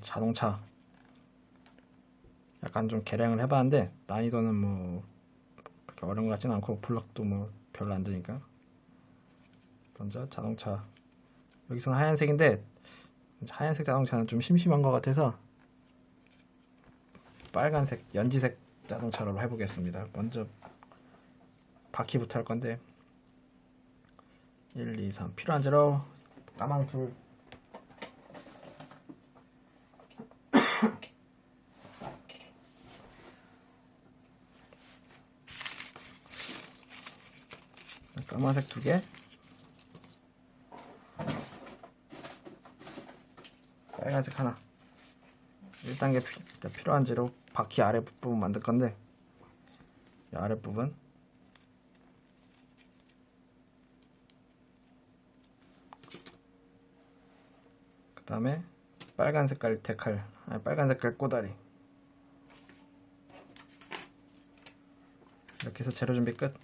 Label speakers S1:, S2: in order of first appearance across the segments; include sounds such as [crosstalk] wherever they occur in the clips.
S1: 자동차. 약간 좀 개량을 해봤는데 난이도는 뭐 그렇게 어려운 것 같진 않고 블럭도 뭐 별로 안 되니까. 먼저 자동차. 여기서는 하얀색인데 하얀색 자동차는 좀 심심한 것 같아서 빨간색 연지색 자동차로 해보겠습니다. 먼저 바퀴부터 할 건데 1, 2, 3 필요한 대로 까망 둘 까만색 두 개, 빨간색 하나. 1단계 피, 필요한 재료 바퀴 아래 부분 만들 건데 이 아래 부분. 그 다음에 빨간 색깔 데칼 아니 빨간 색깔 꼬다리. 이렇게 해서 재료 준비 끝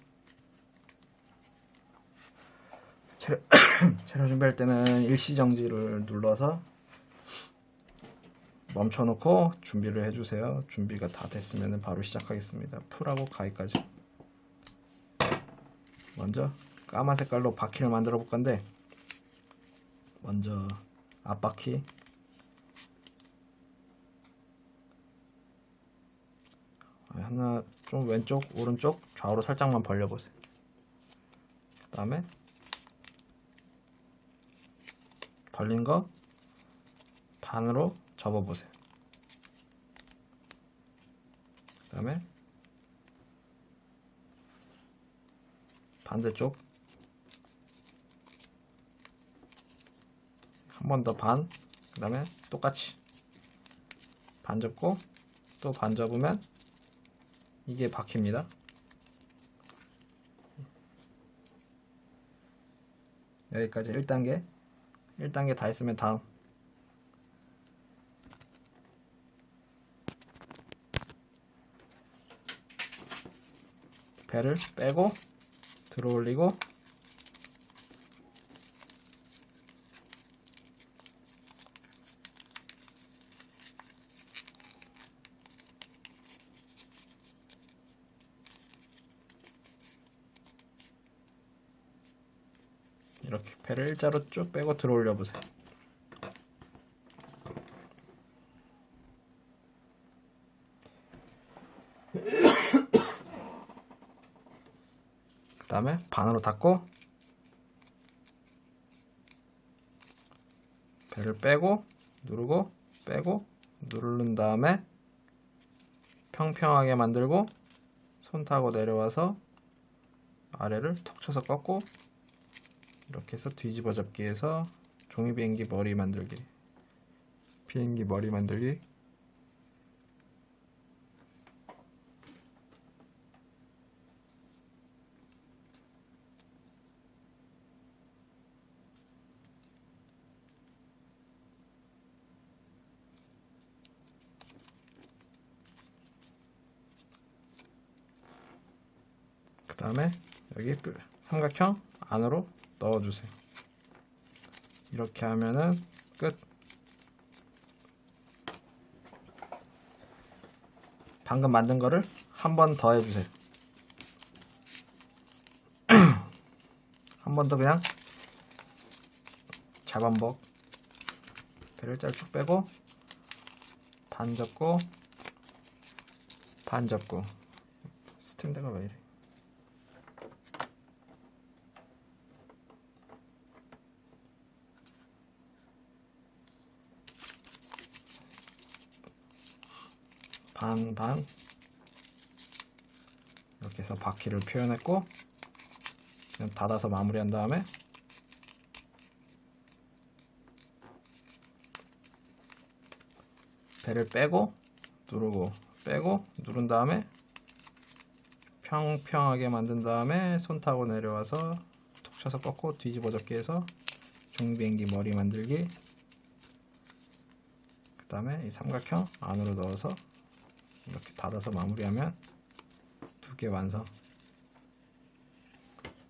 S1: 재료, 재료 준비할 때는 일시정지를 눌러서 멈춰놓고 준비를 해주세요. 준비가 다 됐으면 바로 시작하겠습니다. 풀하고 가위까지. 먼저 까만 색깔로 바퀴를 만들어 볼 건데 먼저 앞바퀴 하나 좀 왼쪽 오른쪽 좌우로 살짝만 벌려보세요. 그 다음에 벌린 거 반으로 접어보세요. 그 다음에 반대쪽 한 번 더 반, 그 다음에 똑같이 반 접고 또 반 접으면 이게 바퀴입니다. 여기까지 1단계 1단계 다 했으면 다음. 배를 빼고 들어 올리고 일자로 쭉 빼고 들어 올려 보세요. [coughs] 그 다음에 반으로 닫고 배를 빼고 누르고 빼고 누른 다음에 평평하게 만들고 손 타고 내려와서 아래를 톡 쳐서 꺾고 이렇게 해서 뒤집어 접기 해서 종이 비행기 머리 만들기. 비행기 머리 만들기. 그 다음에 여기 삼각형 안으로 넣어주세요. 이렇게 하면은 끝. 방금 만든 거를 한 번 더 해주세요. [clears throat] 한 번 더 그냥 자반복 배를 짤쭉 빼고 반 접고 반 접고 스탠드가 왜 이래? 반, 반. 이렇게 해서 바퀴를 표현했고, 그냥 닫아서 마무리한 다음에, 배를 빼고, 누르고, 빼고, 누른 다음에, 평평하게 만든 다음에, 손 타고 내려와서, 톡 쳐서 꺾고, 뒤집어 접기 해서, 종비행기 머리 만들기, 그 다음에 이 삼각형 안으로 넣어서 이렇게 달아서 마무리하면 두 개 완성.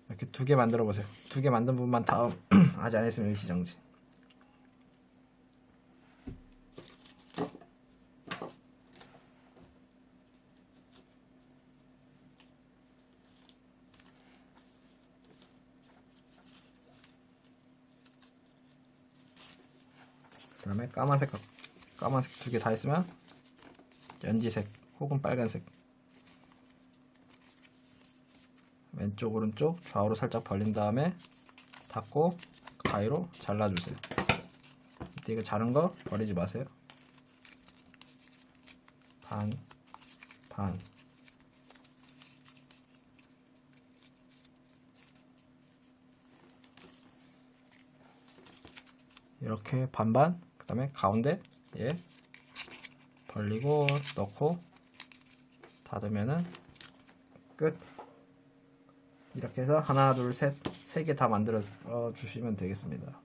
S1: 이렇게 두 개 만들어 보세요. 두 개 만든 부분만 다음 [clears throat] 아직 안 했으면 일시정지. 그 다음에 까만색 까만색 두 개 다 했으면 연지색 혹은 빨간색 왼쪽 오른쪽 좌우로 살짝 벌린 다음에 닫고 가위로 잘라주세요. 이때 이거 자른 거 버리지 마세요. 반, 반. 이렇게 반반, 그 다음에 가운데 얘 벌리고 넣고 닫으면은 끝. 이렇게 해서 하나, 둘, 셋, 세 개 다 만들어 주시면 되겠습니다.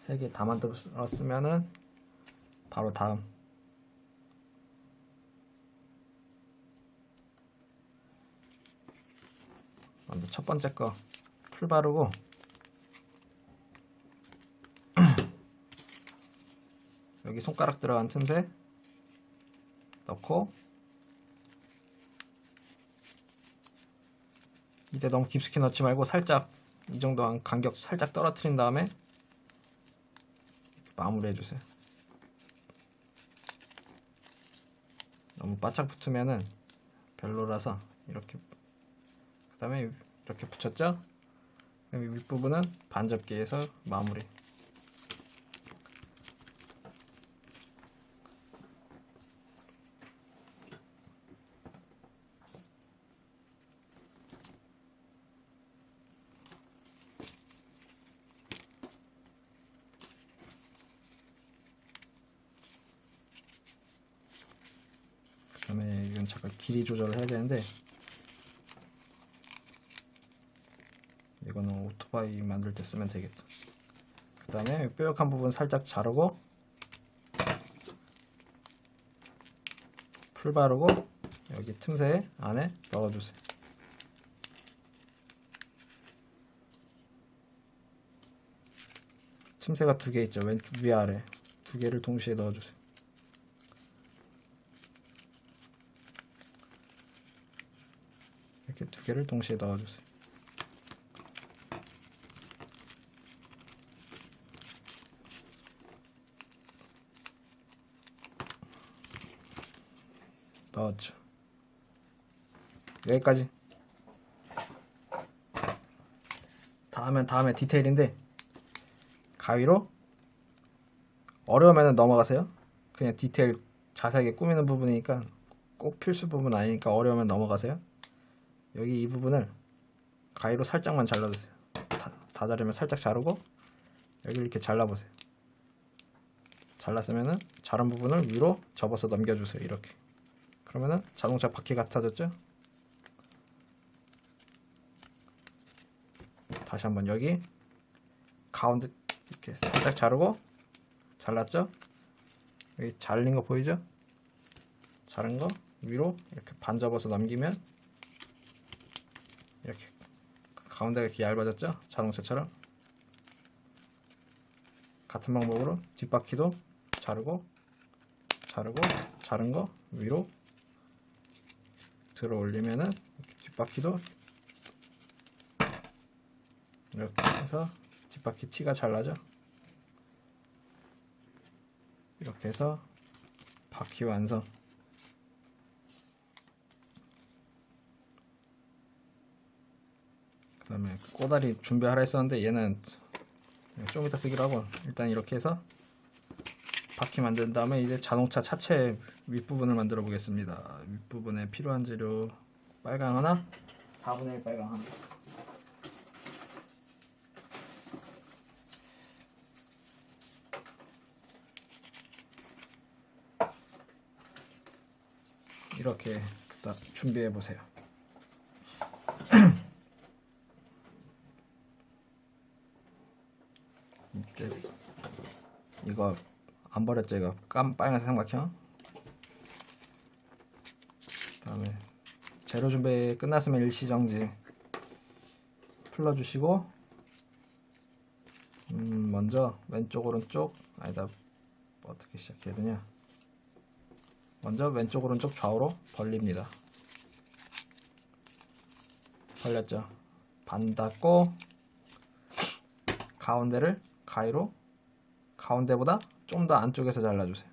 S1: 세 개 다 만들었으면은 바로 다음 먼저 첫 번째 거 풀 바르고 여기 손가락 들어간 틈새 넣고 이때 너무 깊숙이 넣지 말고 살짝 이 정도 한 간격 살짝 떨어뜨린 다음에 마무리 해주세요. 너무 바짝 붙으면은 별로라서 이렇게 그 다음에 이렇게 붙였죠? 그럼 이 윗부분은 반접기에서 마무리 그다음에 이건 잠깐 길이 조절을 해야 되는데 이거는 오토바이 만들 때 쓰면 되겠다. 그 다음에 뾰족한 부분 살짝 자르고 풀 바르고 여기 틈새 안에 넣어주세요. 틈새가 두 개 있죠. 왼쪽 위아래 두 개를 동시에 넣어주세요. 이렇게 두 개를 동시에 넣어주세요. 넣었죠. 여기까지. 다음엔 다음에 디테일인데 가위로 어려우면 넘어가세요. 그냥 디테일 자세하게 꾸미는 부분이니까 꼭 필수 부분 아니니까 어려우면 넘어가세요. 여기 이 부분을 가위로 살짝만 잘라주세요. 다, 다 자르면 살짝 자르고 여기 이렇게 잘라보세요. 잘랐으면은 자른 부분을 위로 접어서 넘겨주세요. 이렇게. 그러면은 자동차 바퀴 같아졌죠? 다시 한번 여기 가운데 이렇게 살짝 자르고 잘랐죠? 여기 잘린 거 보이죠? 자른 거 위로 이렇게 반 접어서 넘기면 이렇게 가운데가 이렇게 얇아졌죠? 자동차처럼 같은 방법으로 뒷바퀴도 자르고 자르고 자른 거 위로 들어 올리면은 뒷바퀴도 이렇게 해서 뒷바퀴 티가 잘 나죠? 이렇게 해서 바퀴 완성 그 다음에 꼬다리 준비하라 했었는데 얘는 좀 이따 쓰기로 하고 일단 이렇게 해서 바퀴 만든 다음에 이제 자동차 차체 윗부분을 만들어 보겠습니다. 윗부분에 필요한 재료 빨강 하나 4분의 1 빨강 하나. 이렇게 딱 준비해 보세요 이제 이거 안 버렸죠 이거. 깜 빨간색 삼각형. 그다음에 재료 준비 끝났으면 일시정지 풀러주시고 음 먼저 왼쪽 오른쪽 아니다 뭐 어떻게 시작해야 되냐. 먼저 왼쪽 오른쪽 좌우로 벌립니다. 벌렸죠. 반 닫고 가운데를 가위로 가운데보다 좀 더 안쪽에서 잘라주세요.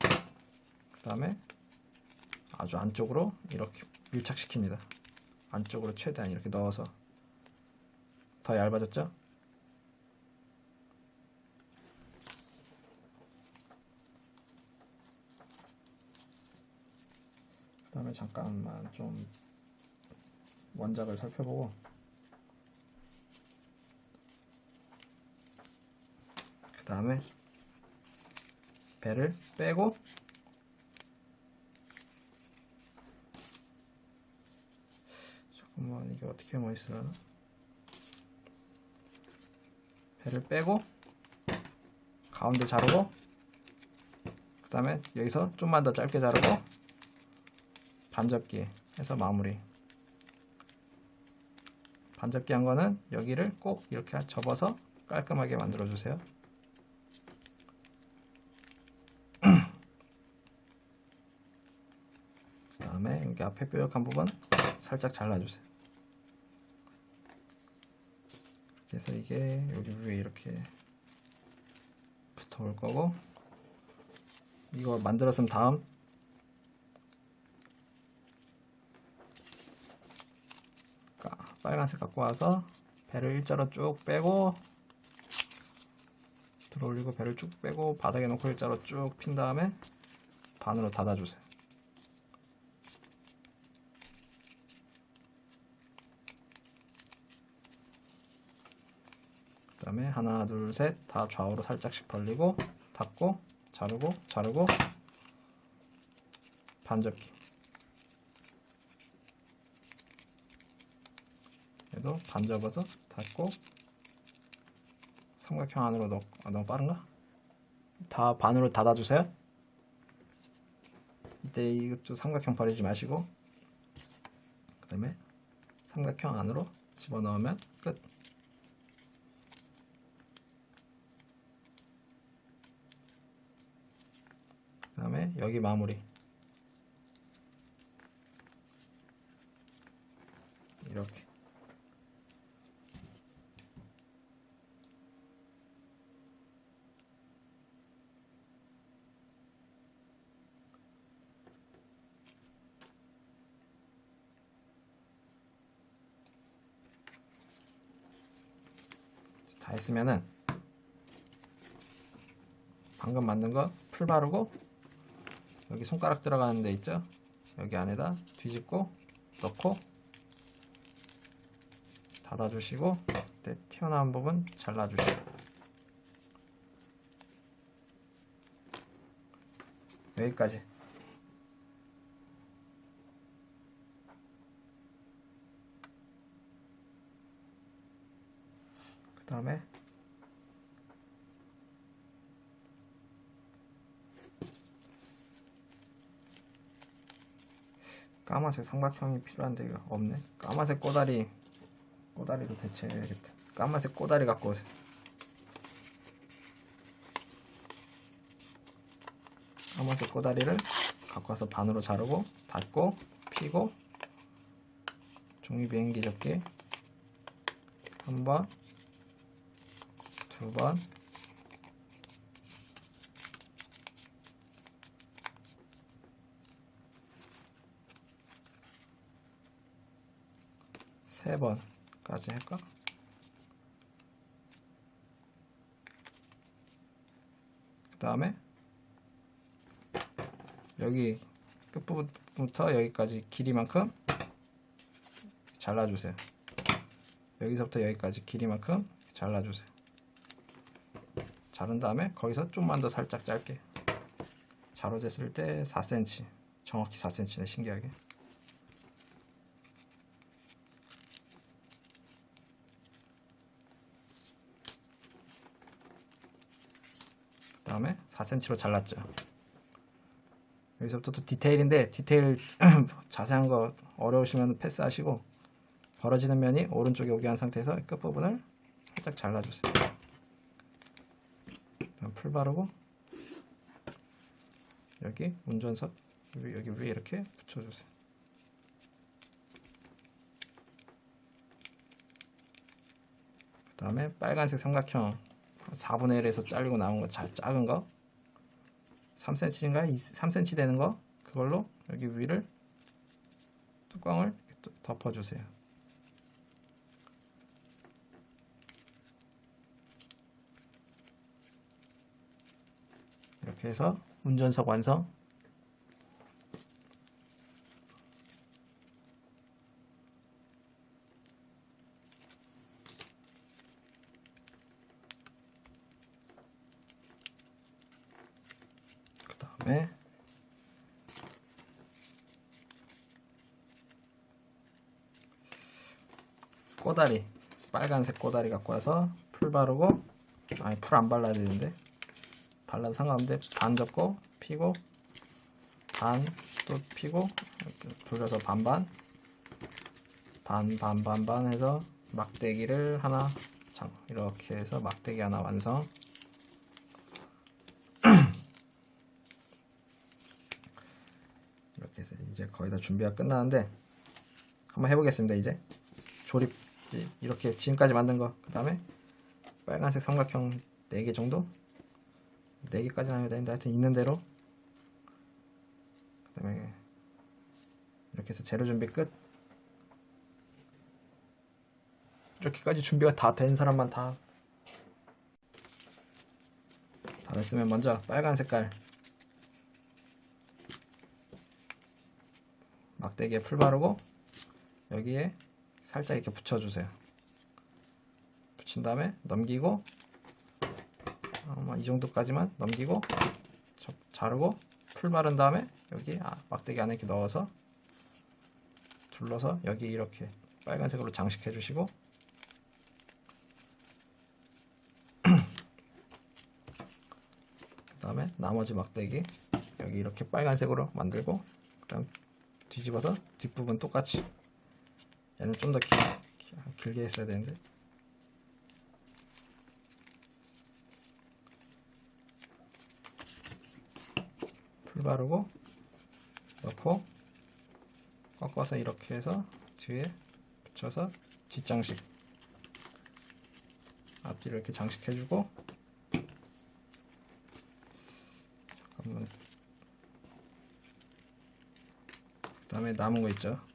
S1: 그 다음에 아주 안쪽으로 이렇게 밀착시킵니다. 안쪽으로 최대한 이렇게 넣어서 더 얇아졌죠? 그 다음에 잠깐만 좀 원작을 살펴보고 다음에 배를 빼고 잠깐만 이게 어떻게 뭐 있으려나? 배를 빼고 가운데 자르고 그 다음에 여기서 좀만 더 짧게 자르고 반접기 해서 마무리. 반접기 한 거는 여기를 꼭 이렇게 접어서 깔끔하게 만들어 주세요 그 다음에 여기 앞에 뾰족한 부분 살짝 잘라주세요 그래서 이게 여기 위에 이렇게 붙어 올 거고 이거 만들었으면 다음 까- 빨간색 갖고 와서 배를 일자로 쭉 빼고 들어 올리고 배를 쭉 빼고 바닥에 놓고 일자로 쭉 핀 다음에 반으로 닫아주세요. 다음에 하나 둘 셋 다 좌우로 살짝씩 벌리고 닫고 자르고 자르고 반접기. 얘도 반 접어서 닫고 삼각형 안으로 넣 아, 너무 빠른가? 다 반으로 닫아주세요. 이때 이것도 삼각형 버리지 마시고 그 다음에 삼각형 안으로 집어넣으면 끝 그 다음에 여기 마무리. 이렇게. 다 했으면은 방금 만든 거 풀 바르고 여기 손가락 들어가는 데 있죠? 여기 안에다 뒤집고 넣고 닫아주시고 튀어나온 부분 잘라주시고 여기까지 그 다음에 까만색 삼각형이 필요한데 없네. 까만색 꼬다리 꼬다리로 대체해야겠다. 까만색 꼬다리 갖고 오세요. 까만색 꼬다리를 갖고 와서 반으로 자르고 닫고 피고 종이 비행기 접기 한 번 두 번 세 번까지 할까? 그 다음에 여기 끝부분부터 여기까지 길이만큼 잘라주세요. 여기서부터 여기까지 길이만큼 잘라주세요. 자른 다음에 거기서 좀만 더 살짝 짧게 자로 쟀을 때 4cm 정확히 4cm네 신기하게 다음에 4cm로 잘랐죠. 여기서부터 또 디테일인데 디테일 [clears throat] 자세한 거 어려우시면 패스하시고 벌어지는 면이 오른쪽에 오게 한 상태에서 끝부분을 살짝 잘라주세요. 풀 바르고 여기 운전석 여기 위에 이렇게 붙여주세요. 그 다음에 빨간색 삼각형 4분의 1에서 잘리고 나온 거 자- 작은 거 3cm인가 3cm 되는 거 그걸로 여기 위를 뚜껑을 덮어주세요. 이렇게 해서 운전석 완성. 그 다음에 꼬다리 빨간색 꼬다리 갖고 와서 풀 바르고 아니 풀 안 발라야 되는데. 발라도 상관없는데 반 접고 피고 반 또 피고 돌려서 반반. 반 반 반 반 해서 막대기를 하나 장 이렇게 해서 막대기 하나 완성. [clears throat] 이렇게 해서 이제 거의 다 준비가 끝나는데 한번 해보겠습니다 이제. 조립 이렇게 지금까지 만든 거. 그 다음에 빨간색 삼각형 4개 정도? 4개까지는 하면 되는데 하여튼 있는 대로. 그 다음에 이렇게 해서 재료 준비 끝. 이렇게까지 준비가 다 된 사람만 다. 다 됐으면 먼저 빨간 색깔. 막대기에 풀 바르고 여기에 살짝 이렇게 붙여주세요. 붙인 다음에 넘기고 아마 이 정도까지만 넘기고 저- 자르고 풀 바른 다음에 여기 아, 막대기 안에 이렇게 넣어서 둘러서 여기 이렇게 빨간색으로 장식해 주시고 [clears throat] 그 다음에 나머지 막대기 여기 이렇게 빨간색으로 만들고 그 다음 뒤집어서 뒷부분 똑같이 얘는 좀 더 길게 했어야 되는데. 풀 바르고 넣고 꺾어서 이렇게 해서 뒤에 붙여서 뒷장식. 앞뒤를 이렇게 장식해주고 잠깐만. 그 다음에 남은 거 있죠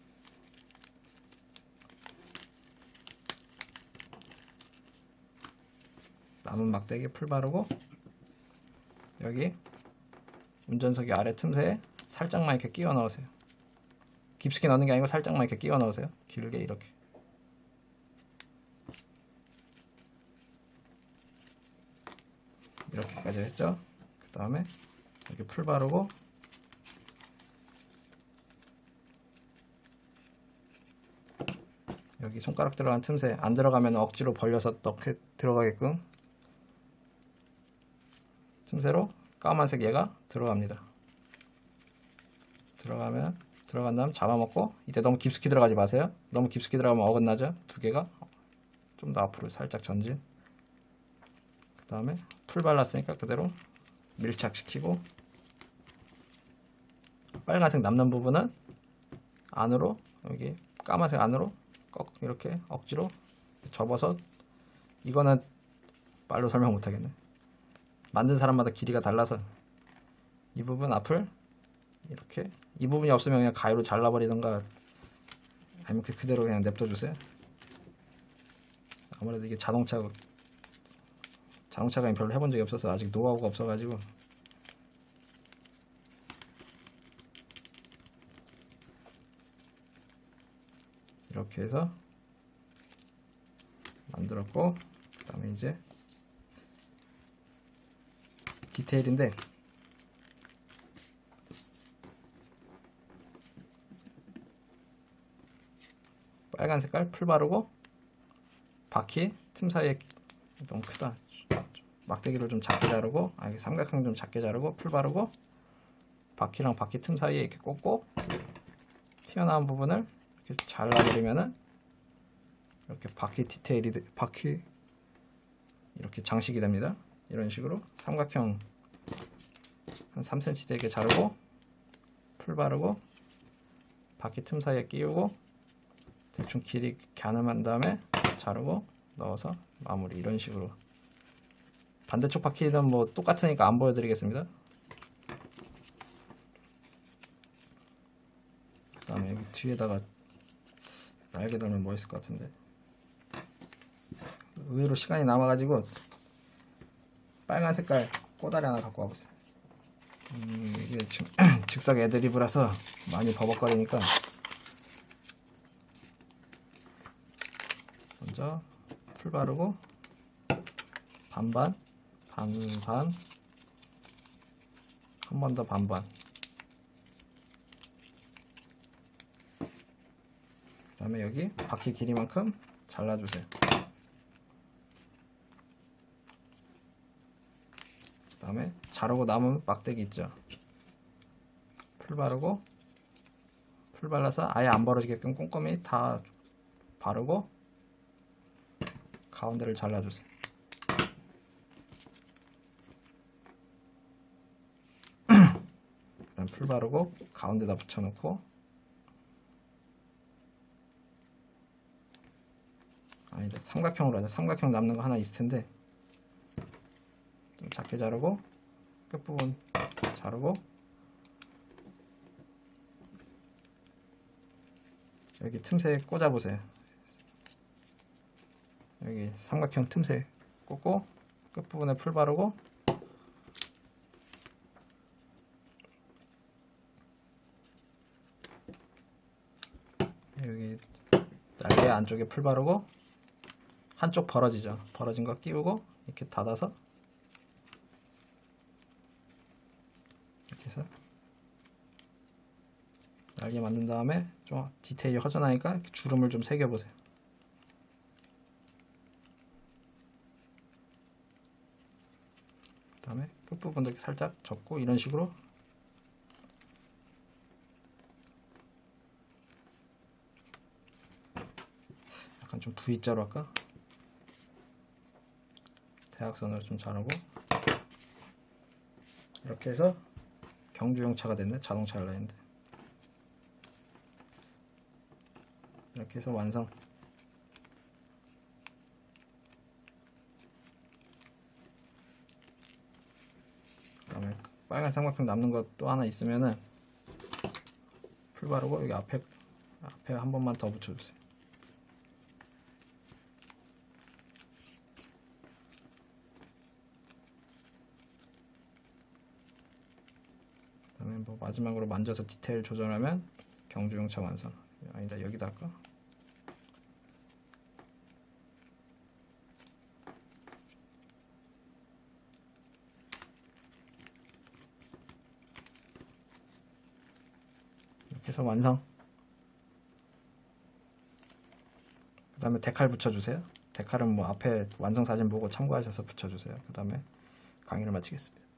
S1: 남은 막대기 풀 바르고 여기 운전석이 아래 틈새에 살짝만 이렇게 끼워 넣으세요. 깊숙이 넣는 게 아니고 살짝만 이렇게 끼워 넣으세요. 길게 이렇게. 이렇게까지 했죠. 그 다음에 이렇게 풀 바르고 여기 손가락 들어간 틈새 안 들어가면 억지로 벌려서 넣게 들어가게끔 틈새로 까만색 얘가 들어갑니다. 들어가면 들어간 다음 잡아먹고 이때 너무 깊숙이 들어가지 마세요. 너무 깊숙이 들어가면 어긋나죠. 두 개가 좀 더 앞으로 살짝 전진. 그 다음에 풀 발랐으니까 그대로 밀착시키고 빨간색 남는 부분은 안으로 여기 까만색 안으로 꺾 이렇게 억지로 접어서 이거는 말로 설명 못하겠네. 만든 사람마다 길이가 달라서 이 부분 앞을 이렇게 이 부분이 없으면 그냥 가위로 잘라버리던가 아니면 그 그대로 그냥 냅둬 주세요. 아무래도 이게 자동차 자동차가 별로 해본 적이 없어서 아직 노하우가 없어가지고 이렇게 해서 만들었고 그 다음에 이제 디테일인데 빨간 색깔 풀 바르고 바퀴 틈 사이에 너무 크다 막대기를 좀 작게 자르고 아 이게 삼각형 좀 작게 자르고 풀 바르고 바퀴랑 바퀴 틈 사이에 이렇게 꽂고 튀어나온 부분을 이렇게 잘라버리면은 이렇게 바퀴 디테일이 돼- 바퀴 이렇게 장식이 됩니다. 이런 식으로 삼각형 한 3cm 되게 자르고 풀 바르고 바퀴 틈 사이에 끼우고 대충 길이 가늠한 다음에 자르고 넣어서 마무리. 이런 식으로. 반대쪽 바퀴는 뭐 똑같으니까 안 보여드리겠습니다. 그 다음에 여기 뒤에다가 날개 달면 뭐 있을 것 같은데. 의외로 시간이 남아가지고 빨간 색깔 꼬다리 하나 갖고 와보세요. 음, 이게 즉, [clears throat] 즉석 애드리브라서 많이 버벅거리니까. 먼저 풀 바르고 반반 반반 한 번 더 반반. 그 다음에 여기 바퀴 길이만큼 잘라주세요 다음에 자르고 남은 막대기 있죠? 풀 바르고 풀 발라서 아예 안 벌어지게끔 꼼꼼히 다 바르고 가운데를 잘라주세요. [clears throat] 풀 바르고 가운데다 붙여놓고 아니다. 삼각형으로 하자. 삼각형 남는 거 하나 있을 텐데 좀 작게 자르고 끝부분 자르고 여기 틈새에 꽂아 보세요 여기 삼각형 틈새 꽂고 끝부분에 풀 바르고 여기 날개 안쪽에 풀 바르고 한쪽 벌어지죠. 벌어진 거 끼우고 이렇게 닫아서 해서 날개 만든 다음에 좀 디테일이 허전하니까 주름을 좀 새겨 보세요. 그 다음에 끝부분도 살짝 접고 이런 식으로 약간 좀 V자로 할까? 대각선으로 좀 자르고 이렇게 해서 경주용 차가 됐네? 자동차 라인인데. 이렇게 해서 완성. 그 다음에 빨간 삼각형 남는 것 또 하나 있으면은 풀 바르고 여기 앞에 앞에 한 번만 더 붙여주세요. 그다음에 뭐 마지막으로 만져서 디테일 조절하면 경주용차 완성. 아니다 여기다 할까? 이렇게 해서 완성. 그 다음에 데칼 붙여주세요. 데칼은 뭐 앞에 완성 사진 보고 참고하셔서 붙여주세요. 그 다음에 강의를 마치겠습니다.